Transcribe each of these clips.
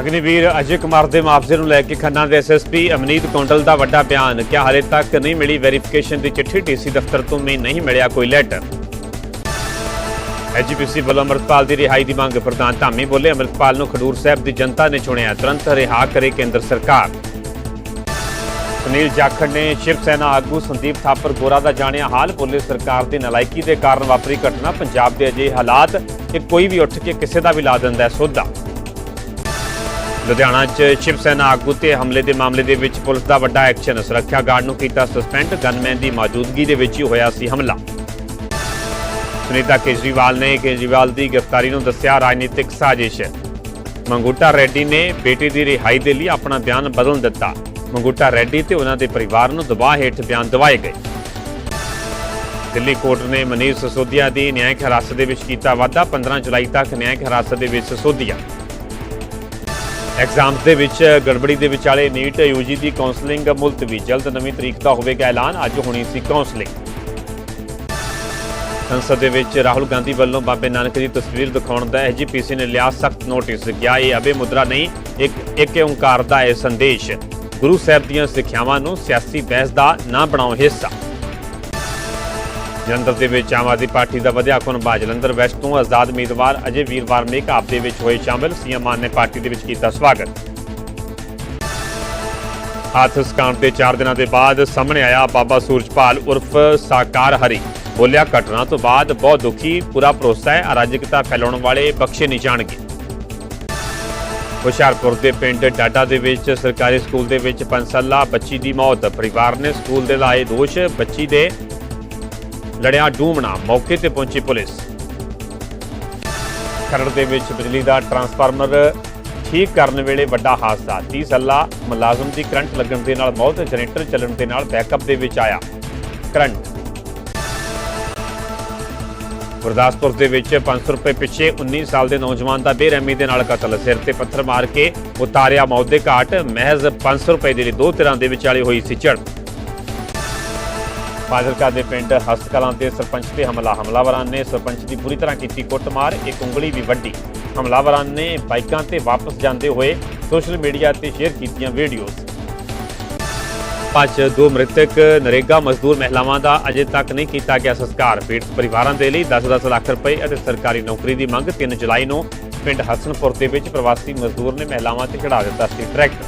ਅਗਨੀਵੀਰ ਅਜੇ ਕੁਮਾਰ ਦੇ ਮੁਆਵਜ਼ੇ ਨੂੰ ਲੈ ਕੇ ਖੰਨਾ ਦੇ ਐਸਐਸਪੀ ਅਮਨੀਤ ਕੌਂਡਲ ਦਾ ਵੱਡਾ ਬਿਆਨ ਕਿ ਹਾਲੇ ਤੱਕ ਨਹੀਂ ਮਿਲੀ ਵੈਰੀਫਿਕੇਸ਼ਨ ਦੀ ਚਿੱਠੀ, ਡੀਸੀ ਦਫ਼ਤਰ ਤੋਂ ਵੀ ਨਹੀਂ ਮਿਲਿਆ ਕੋਈ ਲੈਟਰ। ਐਜੀਪੀਸੀ ਵੱਲੋਂ ਅੰਮ੍ਰਿਤਪਾਲ ਦੀ ਰਿਹਾਈ ਦੀ ਮੰਗ ਪ੍ਰਧਾਨ ਧਾਮੀ ਬੋਲੇ। ਅੰਮ੍ਰਿਤਪਾਲ ਨੂੰ ਖਡੂਰ ਸਾਹਿਬ ਦੀ ਜਨਤਾ ਨੇ ਚੁਣਿਆ, ਤੁਰੰਤ ਰਿਹਾ ਕਰੇ ਕੇਂਦਰ ਸਰਕਾਰ। ਸੁਨੀਲ ਜਾਖੜ ਨੇ ਸ਼ਿਵ ਸੈਨਾ ਆਗੂ ਸੰਦੀਪ ਥਾਪਰ ਗੋਰਾ ਦਾ ਜਾਣਿਆ ਹਾਲ। ਬੋਲੇ ਸਰਕਾਰ ਦੀ ਨਲਾਇਕੀ ਦੇ ਕਾਰਨ ਵਾਪਰੀ ਘਟਨਾ। ਪੰਜਾਬ ਦੇ ਅਜੇ ਹਾਲਾਤ, ਕਿ ਕੋਈ ਵੀ ਉੱਠ ਕੇ ਕਿਸੇ ਦਾ ਵੀ ਲਾ ਦਿੰਦਾ ਹੈ ਸੋਧਾ। ਲੁਧਿਆਣਾ 'ਚ ਸ਼ਿਵ ਸੈਨਾ ਆਗੂ ਤੇ ਹਮਲੇ ਦੇ ਮਾਮਲੇ ਦੇ ਵਿੱਚ ਪੁਲਿਸ ਦਾ ਵੱਡਾ ਐਕਸ਼ਨ। ਸੁਰੱਖਿਆ ਗਾਰਡ ਨੂੰ ਕੀਤਾ ਸਸਪੈਂਡ। ਗਨਮੈਨ ਦੀ ਮੌਜੂਦਗੀ ਦੇ ਵਿੱਚ ਹੀ ਹੋਇਆ ਸੀ ਹਮਲਾ। ਸੁਨੀਤਾ ਕੇਜਰੀਵਾਲ ਨੇ ਕੇਜਰੀਵਾਲ ਦੀ ਗ੍ਰਿਫਤਾਰੀ ਨੂੰ ਦੱਸਿਆ ਰਾਜਨੀਤਿਕ ਸਾਜ਼ਿਸ਼। ਮੰਗੂਟਾ ਰੈਡੀ ਨੇ ਬੇਟੀ ਦੀ ਰਿਹਾਈ ਦੇ ਲਈ ਆਪਣਾ ਬਿਆਨ ਬਦਲ ਦਿੱਤਾ। ਮੰਗੂਟਾ ਰੈਡੀ ਤੇ ਉਹਨਾਂ ਦੇ ਪਰਿਵਾਰ ਨੂੰ ਦਬਾਅ ਹੇਠ ਬਿਆਨ ਦਵਾਏ ਗਏ। ਦਿੱਲੀ ਕੋਰਟ ਨੇ ਮਨੀਸ਼ ਸਸੋਦੀਆ ਦੀ ਨਿਆਇਕ ਹਿਰਾਸਤ ਦੇ ਵਿੱਚ ਕੀਤਾ ਵਾਧਾ 15 ਜੁਲਾਈ ਤੱਕ ਨਿਆਇਕ ਹਿਰਾਸਤ ਦੇ ਵਿੱਚ ਸਸੋਦੀਆ। ਐਗਜ਼ਾਮਸ ਦੇ ਵਿੱਚ, ਗੜਬੜੀ ਦੇ ਵਿਚਾਲੇ ਨੀਟ ਯੂਜੀ ਦੀ ਕਾਉਂਸਲਿੰਗ ਮੁਲਤਵੀ ਜਲਦ ਨਵੀਂ ਤਰੀਕ ਦਾ ਹੋਵੇਗਾ ਐਲਾਨ, ਅੱਜ ਹੋਣੀ ਸੀ ਕਾਉਂਸਲਿੰਗ ਸੰਸਦ ਦੇ ਵਿੱਚ ਰਾਹੁਲ ਗਾਂਧੀ ਵੱਲੋਂ ਬਾਬੇ ਨਾਨਕ ਦੀ ਤਸਵੀਰ ਦਿਖਾਉਣ ਦਾ ਐਜੀਪੀਸੀ ਨੇ ਲਿਆ ਸਖਤ ਨੋਟਿਸ ਗਿਆ ਇਹ ਅਬੇ ਮੁਦਰਾ ਨਹੀਂ, ਇੱਕ ਇੱਕ ਓੰਕਾਰ ਦਾ ਇਹ ਸੰਦੇਸ਼। ਗੁਰੂ ਸਾਹਿਬ ਦੀਆਂ ਸਿੱਖਿਆਵਾਂ ਨੂੰ ਸਿਆਸੀ ਬਹਿਸ ਦਾ ਨਾ ਬਣਾਓ ਹਿੱਸਾ। ਜਲੰਧਰ ਦੇ ਵਿੱਚ ਆਮ ਆਦਮੀ ਪਾਰਟੀ ਦਾ ਵਧਿਆ ਕੁਨਬਾ ਜਲੰਧਰ ਵੈਸਟ ਤੋਂ ਆਜ਼ਾਦ ਉਮੀਦਵਾਰ ਅਜੇ ਵੀਰਵਾਰ ਮੇਕ ਦੇ ਵਿੱਚ ਹੋਏ ਸ਼ਾਮਲ। ਸੀਐਮ ਮਾਨ ਨੇ ਪਾਰਟੀ ਦੇ ਵਿੱਚ ਕੀਤਾ ਸਵਾਗਤ। ਹਾਥਸ ਕਾਂਡ ਦੇ 4 ਦਿਨਾਂ ਦੇ ਬਾਅਦ ਸਾਹਮਣੇ ਆਇਆ ਬਾਬਾ ਸੂਰਜਪਾਲ ਉਰਫ ਸਾਕਾਰ ਹਰੀ। ਬੋਲਿਆ, ਘਟਨਾ ਤੋਂ ਬਾਅਦ ਬਹੁਤ ਦੁਖੀ, ਪੂਰਾ ਭਰੋਸਾ ਹੈ, ਅਰਾਜਕਤਾ ਫੈਲਾਉਣ ਵਾਲੇ ਬਖਸ਼ੇ ਨਹੀਂ ਜਾਣਗੇ। ਹੁਸ਼ਿਆਰਪੁਰ ਦੇ ਪਿੰਡ ਡਾਡਾ ਦੇ ਵਿੱਚ ਸਰਕਾਰੀ ਸਕੂਲ ਦੇ ਵਿੱਚ 5 ਸਾਲਾ ਬੱਚੀ ਦੀ ਮੌਤ। ਪਰਿਵਾਰ ਨੇ ਸਕੂਲ ਦੇ ਲਾਏ ਦੋਸ਼, ਬੱਚੀ ਦੇ ਲੜਿਆ ਡੂਮਣਾ ਮੌਕੇ ਤੇ ਪਹੁੰਚੀ ਪੁਲਿਸ। ਖਰੜ ਦੇ ਵਿੱਚ ਬਿਜਲੀ ਦਾ ਟਰਾਂਸਫਾਰਮਰ ਠੀਕ ਕਰਨ ਵੇਲੇ ਵੱਡਾ ਹਾਦਸਾ। 30 ਸਾਲਾ ਮੁਲਾਜ਼ਮ ਦੀ ਕਰੰਟ ਲੱਗਣ ਦੇ ਨਾਲ ਮੌਤ, ਜਨਰੇਟਰ ਚੱਲਣ ਦੇ ਨਾਲ ਬੈਕਅਪ ਦੇ ਵਿੱਚ ਆਇਆ। ਕਰੰਟ। ਗੁਰਦਾਸਪੁਰ ਦੇ ਵਿੱਚ 500 ਰੁਪਏ ਪਿੱਛੇ 19 ਸਾਲ ਦੇ ਨੌਜਵਾਨ ਦਾ ਬੇਰਹਿਮੀ ਦੇ ਨਾਲ ਕਤਲ। ਸਿਰ ਤੇ ਪੱਥਰ ਮਾਰ ਕੇ ਉਤਾਰਿਆ ਮੌਤ ਦੇ ਘਾਟ। ਮਹਿਜ਼ 500 ਰੁਪਏ ਦੇ ਲਈ ਦੋ ਧਿਰਾਂ ਦੇ ਵਿਚਾਲੇ ਹੋਈ ਸੀ ਝੜਪ। ਫਾਜ਼ਿਲਕਾ ਦੇ ਪਿੰਡ ਹਸਤਕਲਾਂ ਦੇ ਸਰਪੰਚ ਤੇ ਹਮਲਾ। ਹਮਲਾਵਰਾਂ ਨੇ ਸਰਪੰਚ ਦੀ ਬੁਰੀ ਤਰ੍ਹਾਂ ਕੀਤੀ ਕੁੱਟਮਾਰ, ਇੱਕ ਉਂਗਲੀ ਵੀ ਵੱਢੀ। ਹਮਲਾਵਰਾਂ ਨੇ ਬਾਈਕਾਂ ਤੇ ਵਾਪਸ ਜਾਂਦੇ ਹੋਏ ਸੋਸ਼ਲ ਮੀਡੀਆ ਤੇ ਸ਼ੇਅਰ ਕੀਤੀਆਂ ਵੀਡੀਓਜ਼। ਪੰਜ ਦੋ ਮ੍ਰਿਤਕ ਨਰੇਗਾ ਮਜ਼ਦੂਰ ਮਹਿਲਾਵਾਂ ਦਾ ਅਜੇ ਤੱਕ ਨਹੀਂ ਕੀਤਾ ਗਿਆ ਸੰਸਕਾਰ। ਪੀੜਤ ਪਰਿਵਾਰਾਂ ਦੇ ਲਈ 10-10 ਲੱਖ ਰੁਪਏ ਅਤੇ ਸਰਕਾਰੀ ਨੌਕਰੀ ਦੀ ਮੰਗ 3 ਜੁਲਾਈ ਨੂੰ ਪਿੰਡ ਹਸਨਪੁਰ ਦੇ ਵਿੱਚ ਪ੍ਰਵਾਸੀ ਮਜ਼ਦੂਰ ਨੇ ਮਹਿਲਾਵਾਂ ਤੇ ਚੜਾ ਦਿੱਤਾ ਸੀ ਟਰੈਕਟਰ।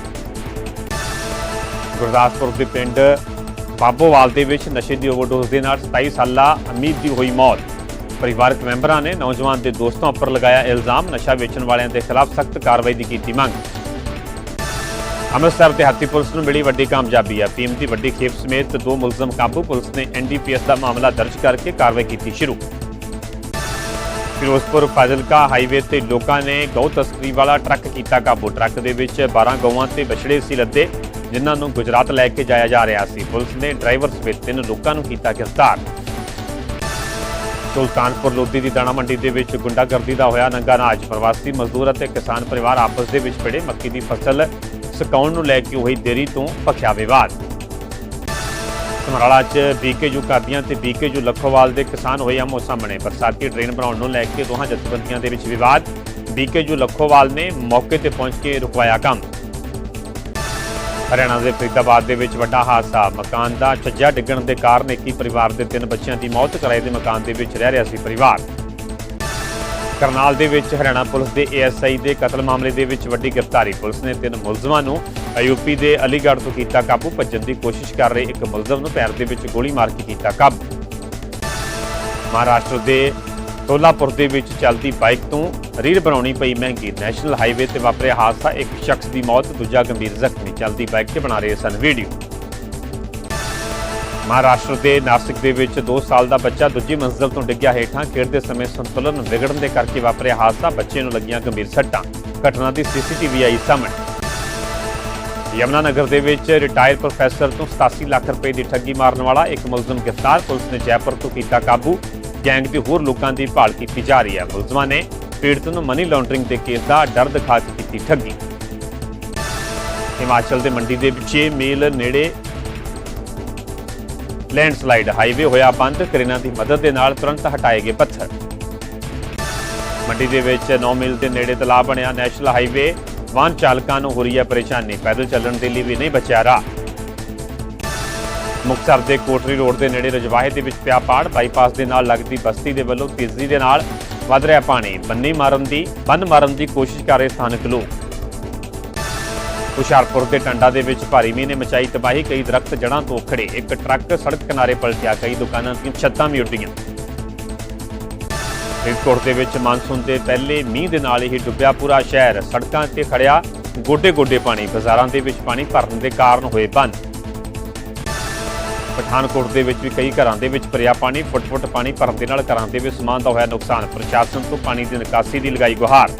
ਗੁਰਦਾਸਪੁਰ ਦੇ ਪਿੰਡ ਬਾਬੋਵਾਲ ਦੇ ਵਿੱਚ ਨਸ਼ੇ ਦੀ ਓਵਰਡੋਜ਼ ਦੇ ਨਾਲ 27 ਸਾਲਾ ਅਮੀਦ ਦੀ ਹੋਈ ਮੌਤ। ਪਰਿਵਾਰਕ ਮੈਂਬਰਾਂ ਨੇ ਨੌਜਵਾਨ ਦੇ ਦੋਸਤਾਂ ਉੱਪਰ ਲਗਾਇਆ ਇਲਜ਼ਾਮ, ਨਸ਼ਾ ਵੇਚਣ ਵਾਲਿਆਂ ਦੇ ਖਿਲਾਫ ਸਖਤ ਕਾਰਵਾਈ ਦੀ ਕੀਤੀ ਮੰਗ। ਅੰਮ੍ਰਿਤਸਰ ਦਿਹਾਤੀ ਪੁਲਿਸ ਨੂੰ ਮਿਲੀ ਵੱਡੀ ਕਾਮਯਾਬੀ। ਹੈ ਟੀਮ ਦੀ ਵੱਡੀ ਖੇਪ ਸਮੇਤ ਦੋ ਮੁਲਜ਼ਮ ਕਾਬੂ ਪੁਲਿਸ ਨੇ ਐਨਡੀਪੀਐਸ ਦਾ ਮਾਮਲਾ ਦਰਜ ਕਰਕੇ ਕਾਰਵਾਈ ਕੀਤੀ ਸ਼ੁਰੂ। ਫਿਰੋਜ਼ਪੁਰ ਫਾਜ਼ਿਲਕਾ ਹਾਈਵੇ ਤੇ ਲੋਕਾਂ ਨੇ ਗਊ ਤਸਕਰੀ ਵਾਲਾ ਟਰੱਕ ਕੀਤਾ ਕਾਬੂ। ਟਰੱਕ ਦੇ ਵਿੱਚ 12 ਗਊਆਂ ਤੇ ਬਛੜੇ ਸੀ ਲੱਦੇ। ਜਿਨ੍ਹਾਂ ਨੂੰ ਗੁਜਰਾਤ ਲੈ ਕੇ ਜਾਇਆ ਜਾ ਰਿਹਾ ਸੀ। ਪੁਲਿਸ ਨੇ ਡਰਾਈਵਰ ਸਮੇਤ ਤਿੰਨ ਲੋਕਾਂ ਨੂੰ ਕੀਤਾ ਗ੍ਰਿਫਤਾਰ। ਸੁਲਤਾਨਪੁਰ ਲੋਧੀ ਦੀ ਦਾਣਾ ਮੰਡੀ ਦੇ ਵਿੱਚ ਗੁੰਡਾਗਰਦੀ ਦਾ ਹੋਇਆ ਨੰਗਾ ਅਨਾਜ। ਪ੍ਰਵਾਸੀ ਮਜ਼ਦੂਰ ਅਤੇ ਕਿਸਾਨ ਪਰਿਵਾਰ ਆਪਸ ਦੇ ਵਿੱਚ ਭਿੜੇ ਮੱਕੀ ਦੀ ਫਸਲ ਸੁਕਾਉਣ ਨੂੰ ਲੈ ਕੇ ਹੋਈ ਦੇਰੀ ਤੋਂ ਭਖਿਆ ਵਿਵਾਦ। ਸਮਰਾਲਾ 'ਚ ਬੀਕੇਯੂ ਕਾਦੀਆਂ ਤੇ ਬੀਕੇਯੂ ਲੱਖੋਵਾਲ ਦੇ ਕਿਸਾਨ ਹੋਏ ਆਮੋ ਸਾਹਮਣੇ। ਬਰਸਾਤੀ ਡਰੇਨ ਬਣਾਉਣ ਨੂੰ ਲੈ ਕੇ ਦੋਹਾਂ ਜਥੇਬੰਦੀਆਂ ਦੇ ਵਿੱਚ ਵਿਵਾਦ। ਬੀਕੇਯੂ ਲੱਖੋਵਾਲ ਨੇ ਮੌਕੇ ਤੇ ਪਹੁੰਚ ਕੇ ਰੁਕਵਾਇਆ ਕੰਮ। ਹਰਿਆਣਾ ਦੇ ਫਰੀਦਾਬਾਦ ਦੇ ਵਿੱਚ ਵੱਡਾ ਹਾਦਸਾ। ਮਕਾਨ ਦਾ ਛੱਜਾ ਡਿੱਗਣ ਦੇ ਕਾਰਨ ਇੱਕ ਹੀ ਪਰਿਵਾਰ ਦੇ ਤਿੰਨ ਬੱਚਿਆਂ ਦੀ ਮੌਤ ਕਿਰਾਏ ਦੇ ਮਕਾਨ ਦੇ ਵਿੱਚ ਰਹਿ ਰਿਹਾ ਸੀ ਪਰਿਵਾਰ। ਕਰਨਾਲ ਦੇ ਵਿੱਚ ਹਰਿਆਣਾ ਪੁਲਿਸ ਦੇ ਏਐਸਆਈ ਦੇ ਕਤਲ ਮਾਮਲੇ ਦੇ ਵਿੱਚ ਵੱਡੀ ਗ੍ਰਿਫਤਾਰੀ। ਪੁਲਿਸ ਨੇ ਤਿੰਨ ਮੁਲਜ਼ਮਾਂ ਨੂੰ ਯੂਪੀ ਦੇ ਅਲੀਗੜ੍ਹ ਤੋਂ ਕੀਤਾ ਕਾਬੂ, ਭੱਜਣ ਦੀ ਕੋਸ਼ਿਸ਼ ਕਰ ਰਹੇ ਇੱਕ ਮੁਲਜ਼ਮ ਨੂੰ ਪੈਰ ਦੇ ਵਿੱਚ ਗੋਲੀ ਮਾਰ ਕੇ ਕੀਤਾ ਕਾਬੂ। ਮਹਾਰਾਸ਼ਟਰ ਦੇ ਸੋਲਾਪੁਰ ਦੇ ਵਿੱਚ ਚੱਲਦੀ ਬਾਈਕ ਤੋਂ ਰੀੜ ਬਣਾਉਣੀ ਪਈ ਮਹਿੰਗੀ ਨੈਸ਼ਨਲ ਹਾਈਵੇ ਤੇ ਵਾਪਰਿਆ ਹਾਦਸਾ। ਇੱਕ ਸ਼ਖਸ ਦੀ ਮੌਤ, ਦੂਜਾ ਗੰਭੀਰ ਜ਼ਖਮੀ। ਚੱਲਦੀ ਬਾਈਕ ਤੇ ਬਣਾ ਰਹੇ ਸਨ ਵੀਡੀਓ। ਮਹਾਰਾਸ਼ਟਰ ਦੇ ਨਾਸਿਕ ਦੇ ਵਿੱਚ 2 ਸਾਲ ਦਾ ਬੱਚਾ ਦੂਜੀ ਮੰਜ਼ਿਲ ਤੋਂ ਡਿੱਗਿਆ ਹੇਠਾਂ। ਖੇਡਦੇ ਸਮੇਂ ਸੰਤੁਲਨ ਵਿਗੜਨ ਦੇ ਕਰਕੇ ਵਾਪਰਿਆ ਹਾਦਸਾ। ਬੱਚੇ ਨੂੰ ਲੱਗੀਆਂ ਗੰਭੀਰ ਸੱਟਾਂ। ਘਟਨਾ ਦੀ ਸੀਸੀਟੀਵੀ ਆਈ ਸਾਹਮਣੇ। ਯਮਨਾ ਨਗਰ ਦੇ ਵਿੱਚ ਰਿਟਾਇਰ ਪ੍ਰੋਫੈਸਰ ਤੋਂ 87 ਲੱਖ ਰੁਪਏ ਦੀ ਠੱਗੀ ਮਾਰਨ ਵਾਲਾ ਇੱਕ ਮੁਲਜ਼ਮ ਗ੍ਰਿਫਤਾਰ। ਪੁਲਿਸ ਨੇ ਜੈਪੁਰ ਤੋਂ ਕੀਤਾ ਕਾਬੂ। ਗੈਂਗ ਦੇ ਹੋਰ ਲੋਕਾਂ ਦੀ ਭਾਲ ਕੀਤੀ ਜਾ ਰਹੀ ਹੈ। ਮੁਲਜ਼ਮਾਂ ਨੇ ਪੀੜਤ ਨੂੰ ਮਨੀ ਲਾਂਡਰਿੰਗ ਦੇ ਕੇਸ ਦਾ ਡਰ ਦਿਖਾ ਕੇ ਕੀਤੀ ਠੱਗੀ। ਹਿਮਾਚਲ ਦੇ ਮੰਡੀ ਦੇ ਵਿੱਚ ਮੇਲ ਨੇੜੇ ਲੈਂਡਸਲਾਈਡ ਹਾਈਵੇ ਹੋਇਆ ਬੰਦ, ਕਰੇਨਾਂ ਦੀ ਮਦਦ ਦੇ ਨਾਲ ਤੁਰੰਤ ਹਟਾਏ ਗਏ ਪੱਥਰ। ਮੰਡੀ ਦੇ ਵਿੱਚ 9 ਮੀਲ ਦੇ ਨੇੜੇ ਤਲਾਬ ਬਣਿਆ। ਨੈਸ਼ਨਲ ਹਾਈਵੇ ਵਾਹਨ ਚਾਲਕਾਂ ਨੂੰ ਹੋ ਰਹੀ ਹੈ ਪਰੇਸ਼ਾਨੀ। ਪੈਦਲ ਚੱਲਣ ਦੇ ਲਈ ਵੀ ਨਹੀਂ ਬਚਿਆ ਰਾਹ। ਮੁਕਤਸਰ ਦੇ ਕੋਟਰੀ ਰੋਡ ਦੇ ਨੇੜੇ ਰਜਵਾਹੇ ਦੇ ਵਿੱਚ ਪਿਆ ਪਾੜ ਬਾਈਪਾਸ ਦੇ ਨਾਲ ਲੱਗਦੀ ਬਸਤੀ ਦੇ ਵੱਲੋਂ ਤੇਜ਼ੀ ਦੇ ਨਾਲ ਵੱਧ ਰਿਹਾ ਪਾਣੀ। ਬੰਨੀ ਮਾਰਨ ਦੀ, ਬੰਨ ਮਾਰਨ ਦੀ ਕੋਸ਼ਿਸ਼ ਕਰ ਰਹੇ ਸਥਾਨਕ ਲੋਕ। ਹੁਸ਼ਿਆਰਪੁਰ ਦੇ ਟੰਡਾ ਦੇ ਵਿੱਚ ਭਾਰੀ ਮੀਂਹ ਨੇ ਮਚਾਈ ਤਬਾਹੀ, ਕਈ ਦਰਖਤ ਜੜ੍ਹਾਂ ਤੋਂ ਉਖੜੇ ਇੱਕ ਟਰੱਕ ਸੜਕ ਕਿਨਾਰੇ ਪਲਟਿਆ, ਕਈ ਦੁਕਾਨਾਂ ਦੀਆਂ ਛੱਤਾਂ ਵੀ ਉੱਡੀਆਂ ਫਰੀਦਕੋਟ ਦੇ ਵਿੱਚ ਮਾਨਸੂਨ ਦੇ ਪਹਿਲੇ ਮੀਂਹ ਦੇ ਨਾਲ ਹੀ ਡੁੱਬਿਆ ਪੂਰਾ ਸ਼ਹਿਰ। ਸੜਕਾਂ ਤੇ ਖੜਿਆ ਗੋਡੇ-ਗੋਡੇ ਪਾਣੀ। ਬਾਜ਼ਾਰਾਂ ਦੇ ਵਿੱਚ ਪਾਣੀ ਭਰਨ ਦੇ ਕਾਰਨ ਹੋਏ ਬੰਦ। ਪਠਾਨਕੋਟ ਦੇ ਵਿੱਚ ਵੀ ਕਈ ਘਰਾਂ ਦੇ ਵਿੱਚ ਭਰਿਆ ਪਾਣੀ, ਫੁੱਟ-ਫੁੱਟ ਪਾਣੀ ਭਰਨ ਦੇ ਨਾਲ ਘਰਾਂ ਦੇ ਵਿੱਚ ਸਮਾਨ ਦਾ ਹੋਇਆ ਨੁਕਸਾਨ। ਪ੍ਰਸ਼ਾਸਨ ਤੋਂ ਪਾਣੀ ਦੀ ਨਿਕਾਸੀ ਦੀ ਲਗਾਈ ਗੁਹਾਰ।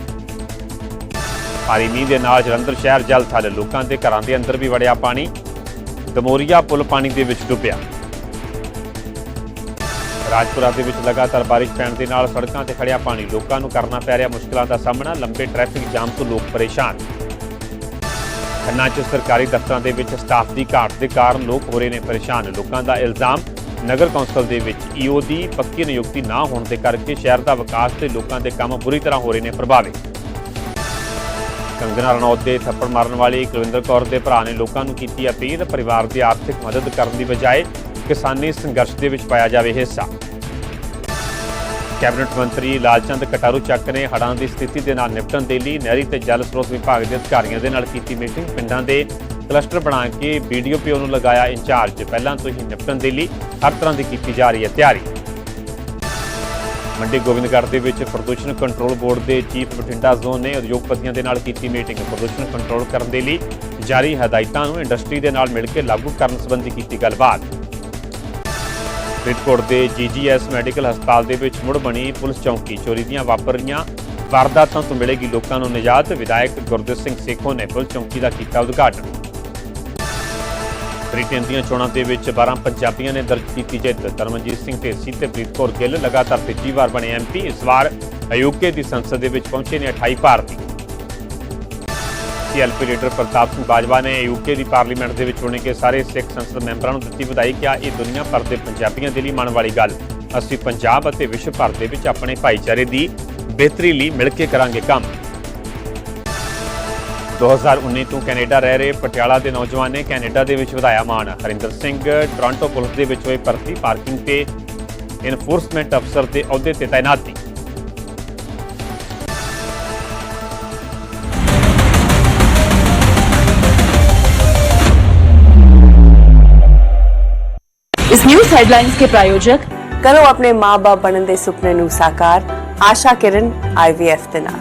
ਭਾਰੀ ਮੀਂਹ ਦੇ ਨਾਲ ਜਲੰਧਰ ਸ਼ਹਿਰ ਜਲ ਥਲ। ਲੋਕਾਂ ਦੇ ਘਰਾਂ ਦੇ ਅੰਦਰ ਵੀ ਵੜਿਆ ਪਾਣੀ। ਦਮੋਰੀਆ ਪੁਲ ਪਾਣੀ ਦੇ ਵਿੱਚ ਡੁੱਬਿਆ। ਰਾਜਪੁਰਾ ਦੇ ਵਿੱਚ ਲਗਾਤਾਰ ਬਾਰਿਸ਼ ਪੈਣ ਦੇ ਨਾਲ ਸੜਕਾਂ ਤੇ ਖੜਿਆ ਪਾਣੀ। ਲੋਕਾਂ ਨੂੰ ਕਰਨਾ ਪੈ ਰਿਹਾ ਮੁਸ਼ਕਲਾਂ ਦਾ ਸਾਹਮਣਾ। ਲੰਬੇ ਟ੍ਰੈਫਿਕ ਜਾਮ ਤੋਂ ਲੋਕ ਪਰੇਸ਼ਾਨ। ਖੰਨਾ 'ਚ ਸਰਕਾਰੀ ਦਫ਼ਤਰਾਂ ਦੇ ਵਿੱਚ ਸਟਾਫ ਦੀ ਘਾਟ ਦੇ ਕਾਰਨ ਲੋਕ ਹੋ ਰਹੇ ਨੇ ਪਰੇਸ਼ਾਨ। ਲੋਕਾਂ ਦਾ ਇਲਜ਼ਾਮ, ਨਗਰ ਕੌਂਸਲ ਦੇ ਵਿੱਚ ਈਓ ਦੀ ਪੱਕੀ ਨਿਯੁਕਤੀ ਨਾ ਹੋਣ ਦੇ ਕਰਕੇ ਸ਼ਹਿਰ ਦਾ ਵਿਕਾਸ ਤੇ ਲੋਕਾਂ ਦੇ ਕੰਮ ਬੁਰੀ ਤਰ੍ਹਾਂ ਹੋ ਰਹੇ ਨੇ ਪ੍ਰਭਾਵਿਤ। ਕੰਗਨਾ ਰਣੌਤ ਦੇ ਥੱਪੜ ਮਾਰਨ ਵਾਲੀ ਕੁਲਵਿੰਦਰ ਕੌਰ ਦੇ ਭਰਾ ਨੇ ਲੋਕਾਂ ਨੂੰ ਕੀਤੀ ਅਪੀਲ, ਪਰਿਵਾਰ ਦੀ ਆਰਥਿਕ ਮਦਦ ਕਰਨ ਦੀ ਬਜਾਏ ਕਿਸਾਨੀ ਸੰਘਰਸ਼ ਦੇ ਵਿੱਚ ਪਾਇਆ ਜਾਵੇ ਹਿੱਸਾ। ਕੈਬਨਿਟ ਮੰਤਰੀ ਲਾਲਚੰਦ ਕਟਾਰੂ ਚੱਕ ਨੇ ਹੜ੍ਹਾਂ ਦੀ ਸਥਿਤੀ ਦੇ ਨਾਲ ਨਿਪਟਣ ਦੇ ਲਈ ਨਹਿਰੀ ਤੇ ਜਲ ਸਰੋਤ ਵਿਭਾਗ ਦੇ ਅਧਿਕਾਰੀਆਂ ਦੇ ਨਾਲ ਕੀਤੀ ਮੀਟਿੰਗ। ਪਿੰਡਾਂ ਦੇ ਕਲਸਟਰ ਬਣਾ ਕੇ ਬੀਡੀਓਪੀਓ ਨੂੰ ਲਗਾਇਆ ਇੰਚਾਰਜ। ਪਹਿਲਾਂ ਤੋਂ ਹੀ ਨਿਪਟਣ ਦੇ ਲਈ ਹਰ ਤਰ੍ਹਾਂ ਦੀ ਕੀਤੀ ਜਾ ਰਹੀ ਹੈ ਤਿਆਰੀ। ਮੰਡੀ ਗੋਬਿੰਦਗੜ੍ਹ ਦੇ ਵਿੱਚ ਪ੍ਰਦੂਸ਼ਣ ਕੰਟਰੋਲ ਬੋਰਡ ਦੇ ਚੀਫ ਬਠਿੰਡਾ ਜ਼ੋਨ ਨੇ ਉਦਯੋਗਪਤੀਆਂ ਦੇ ਨਾਲ ਕੀਤੀ ਮੀਟਿੰਗ। ਪ੍ਰਦੂਸ਼ਣ ਕੰਟਰੋਲ ਕਰਨ ਦੇ ਲਈ ਜਾਰੀ ਹਦਾਇਤਾਂ ਨੂੰ ਇੰਡਸਟਰੀ ਦੇ ਨਾਲ ਮਿਲ ਕੇ ਲਾਗੂ ਕਰਨ ਸੰਬੰਧੀ ਕੀਤੀ ਗੱਲਬਾਤ। ਫਰੀਦਕੋਟ ਦੇ ਜੀਜੀਐਸ ਮੈਡੀਕਲ ਹਸਪਤਾਲ ਦੇ ਵਿੱਚ ਮੁੜ ਬਣੀ ਪੁਲਿਸ ਚੌਂਕੀ। ਚੋਰੀ ਦੀਆਂ ਵਾਪਰ ਰਹੀਆਂ ਵਾਰਦਾਤਾਂ ਤੋਂ ਮਿਲੇਗੀ ਲੋਕਾਂ ਨੂੰ ਨਿਜਾਤ। ਵਿਧਾਇਕ ਗੁਰਦੇਵ ਸਿੰਘ ਸੇਖੋਂ ਨੇ ਪੁਲਿਸ ਚੌਂਕੀ ਦਾ ਕੀਤਾ ਉਦਘਾਟਨ। ਬ੍ਰਿਟੇਨ ਦੀਆਂ ਚੋਣਾਂ ਦੇ ਵਿੱਚ 12 ਪੰਜਾਬੀਆਂ ਨੇ ਦਰਜ ਕੀਤੀ ਜਿੱਤ। ਧਰਮਜੀਤ ਸਿੰਘ ਢੇਸੀ ਤੇ ਪ੍ਰੀਤਕੌਰ ਗਿੱਲ ਲਗਾਤਾਰ ਤੀਜੀ ਵਾਰ ਬਣੇ ਐਮਪੀ ਇਸ ਵਾਰ ਅਯੋਕੇ ਦੀ ਸੰਸਦ ਦੇ ਵਿੱਚ ਪਹੁੰਚੇ ਨੇ 28 ਭਾਰਤੀ। ਸੀਐਲਪੀ ਲੀਡਰ ਪ੍ਰਤਾਪ ਸਿੰਘ ਬਾਜਵਾ ਨੇ ਯੂਕੇ ਦੀ ਪਾਰਲੀਮੈਂਟ ਦੇ ਵਿੱਚ ਚੁਣੇ ਗਏ ਸਾਰੇ ਸਿੱਖ ਸੰਸਦ ਮੈਂਬਰਾਂ ਨੂੰ ਦਿੱਤੀ ਵਧਾਈ, ਕਿਹਾ ਇਹ ਦੁਨੀਆ ਭਰ ਦੇ ਪੰਜਾਬੀਆਂ ਦੇ ਲਈ ਮਾਣ ਵਾਲੀ ਗੱਲ। ਅਸੀਂ ਪੰਜਾਬ ਅਤੇ ਵਿਸ਼ਵ ਭਰ ਦੇ ਵਿੱਚ ਆਪਣੇ ਭਾਈਚਾਰੇ ਦੀ ਬਿਹਤਰੀ ਲਈ ਮਿਲ ਕੇ ਕਰਾਂਗੇ ਕੰਮ। 2019 ਤੋਂ ਕੈਨੇਡਾ ਰਹਿ ਰਹੇ ਪਟਿਆਲਾ ਦੇ ਨੌਜਵਾਨ ਨੇ ਕੈਨੇਡਾ ਦੇ ਵਿੱਚ ਵਧਾਇਆ ਮਾਣ। ਹਰਿੰਦਰ ਸਿੰਘ, ਟੋਰਾਂਟੋ ਪੁਲਿਸ ਦੇ ਵਿੱਚ ਹੋਏ ਭਰਤੀ, ਪਾਰਕਿੰਗ ਤੇ ਇਨਫੋਰਸਮੈਂਟ ਅਫਸਰ ਦੇ ਅਹੁਦੇ ਤੇ ਤਾਇਨਾਤੀ। इस न्यूज हेडलाइंस के प्रायोजक करो अपने माँ बाप बनने सपने नु साकार आशा किरण आईवीएफ दिना